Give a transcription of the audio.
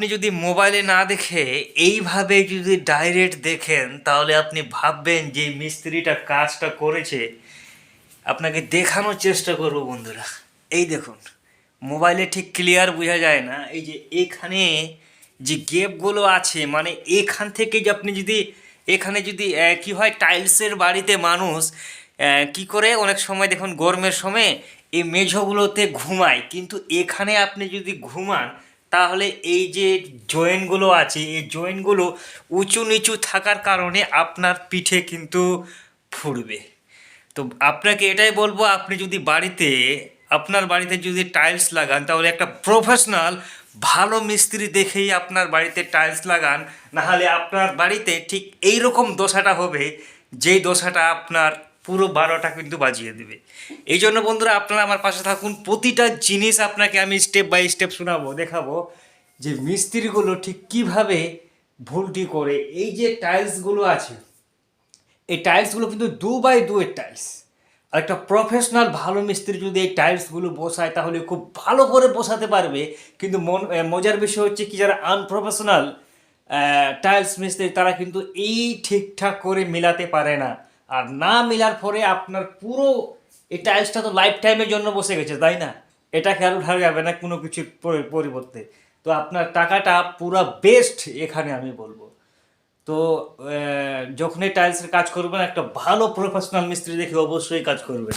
আপনি যদি মোবাইলে না দেখে এইভাবে যদি ডাইরেক্ট দেখেন, তাহলে আপনি ভাববেন যে মিস্ত্রিটা কাজটা করেছে। আপনাকে দেখানোর চেষ্টা করব বন্ধুরা। এই দেখুন, মোবাইলে ঠিক ক্লিয়ার বোঝা যায় না। এই যে এখানে যে গেপগুলো আছে মানে এখান থেকে যে আপনি যদি, এখানে যদি কি হয় টাইলসের বাড়িতে মানুষ কি করে, অনেক সময় দেখুন, গরমের সময় এই মেঝোগুলোতে ঘুমায়। কিন্তু এখানে আপনি যদি ঘুমান তাহলে এই যে জয়েন্টগুলো আছে, এই জয়েন্টগুলো উঁচু নিচু থাকার কারণে আপনার পিঠে কিন্তু ফুটবে। তো আপনাকে এটাই বলব, আপনি যদি বাড়িতে, আপনার বাড়িতে যদি টাইলস লাগান, তাহলে একটা প্রফেশনাল ভালো মিস্ত্রি দেখেই আপনার বাড়িতে টাইলস লাগান, নাহলে আপনার বাড়িতে ঠিক এই রকম দশাটা হবে, যেই দশাটা আপনার পুরো বারোটা কিন্তু বাজিয়ে দেবে। এই জন্য বন্ধুরা আপনারা আমার পাশে থাকুন, প্রতিটা জিনিস আপনাকে আমি স্টেপ বাই স্টেপ শোনাবো, দেখাবো যে মিস্ত্রিগুলো ঠিক কীভাবে ভুলটি করে। এই যে টাইলসগুলো আছে, এই টাইলসগুলো কিন্তু দু বাই দুয়ের টাইলস আর একটা প্রফেশনাল ভালো মিস্ত্রি যদি এই টাইলসগুলো বসায়, তাহলে খুব ভালো করে বসাতে পারবে। কিন্তু মন মজার বিষয় হচ্ছে কি, যারা আনপ্রফেশনাল টাইলস মিস্ত্রি, তারা কিন্তু এই ঠিকঠাক করে মিলাতে পারে না। আর না মেলার পরে আপনার পুরো এই টাইলসটা তো লাইফ টাইমের জন্য বসে গেছে, তাই না? এটা খেয়াল উঠা যাবে না কোনো কিছুর পরিবর্তে। তো আপনার টাকাটা পুরো বেস্ট এখানে আমি বলব। তো যখনই টাইলসের কাজ করবেন, একটা ভালো প্রফেশনাল মিস্ত্রি দেখে অবশ্যই কাজ করবেন।